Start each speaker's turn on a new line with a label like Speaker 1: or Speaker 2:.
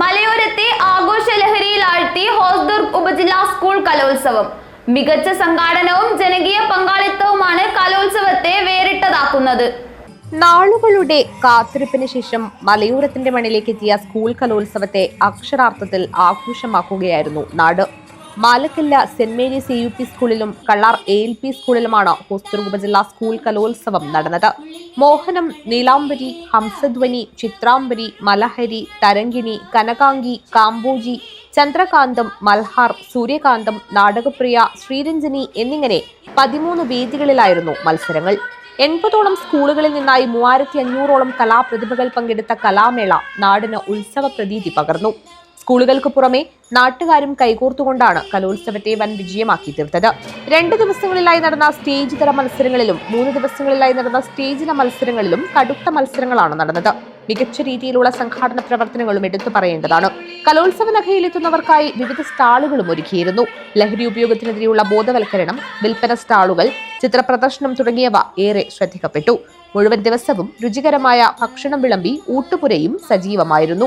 Speaker 1: മലയോരത്തെ ആഘോഷ ലഹരിയിലാഴ്ത്തി ഹോസ്ദുർഗ് ഉപജില്ലാ സ്കൂൾ കലോത്സവം. മികച്ച സംഘാടനവും ജനകീയ പങ്കാളിത്തവുമാണ് കലോത്സവത്തെ വേറിട്ടതാക്കുന്നത്.
Speaker 2: നാളുകളുടെ കാത്തിരിപ്പിന് ശേഷം മലയോരത്തിന്റെ മണ്ണിലേക്ക് എത്തിയ സ്കൂൾ കലോത്സവത്തെ അക്ഷരാർത്ഥത്തിൽ ആഘോഷമാക്കുകയായിരുന്നു നാട്. Malakkallu Saint Mary's A U P സ്കൂളിലും കള്ളാർ എ എൽ പി സ്കൂളിലുമാണ് ഹോസ്റ്റർ ഉപജില്ലാ സ്കൂൾ കലോത്സവം നടന്നത്. മോഹനം നീലാംബരി ഹംസധ്വനി ചിത്രാംബരി മലഹരി തരങ്കിണി കനകാംഗി കാംബോജി ചന്ദ്രകാന്തം മൽഹാർ സൂര്യകാന്തം നാടകപ്രിയ ശ്രീരഞ്ജനി എന്നിങ്ങനെ പതിമൂന്ന് വേദികളിലായിരുന്നു മത്സരങ്ങൾ. എൺപതോളം സ്കൂളുകളിൽ നിന്നായി മൂവായിരത്തി അഞ്ഞൂറോളം കലാപ്രതിഭകൾ പങ്കെടുത്ത കലാമേള നാടിന് ഉത്സവ പ്രതീതി പകർന്നു. സ്കൂളുകൾക്ക് പുറമെ നാട്ടുകാരും കൈകോർത്തുകൊണ്ടാണ് കലോത്സവത്തെ വൻ വിജയമാക്കി തീർത്തത് രണ്ട് ദിവസങ്ങളിലായി നടന്ന സ്റ്റേജ് തല മത്സരങ്ങളിലും മൂന്ന് ദിവസങ്ങളിലായി നടന്ന സ്റ്റേജില മത്സരങ്ങളിലും കടുത്ത മത്സരങ്ങളാണ് നടന്നത്. മികച്ച രീതിയിലുള്ള സംഘാടന പ്രവർത്തനങ്ങളും എടുത്തു പറയേണ്ടതാണ്. കലോത്സവ നഗയിലെത്തുന്നവർക്കായി വിവിധ സ്റ്റാളുകളും ഒരുക്കിയിരുന്നു. ലഹരി ഉപയോഗത്തിനെതിരെയുള്ള ബോധവൽക്കരണം വിൽപ്പന സ്റ്റാളുകൾ ചിത്രപ്രദർശനം തുടങ്ങിയവ ഏറെ ശ്രദ്ധിക്കപ്പെട്ടു. മുഴുവൻ ദിവസവും രുചികരമായ ഭക്ഷണം വിളമ്പി ഊട്ടുപുരയും സജീവമായിരുന്നു.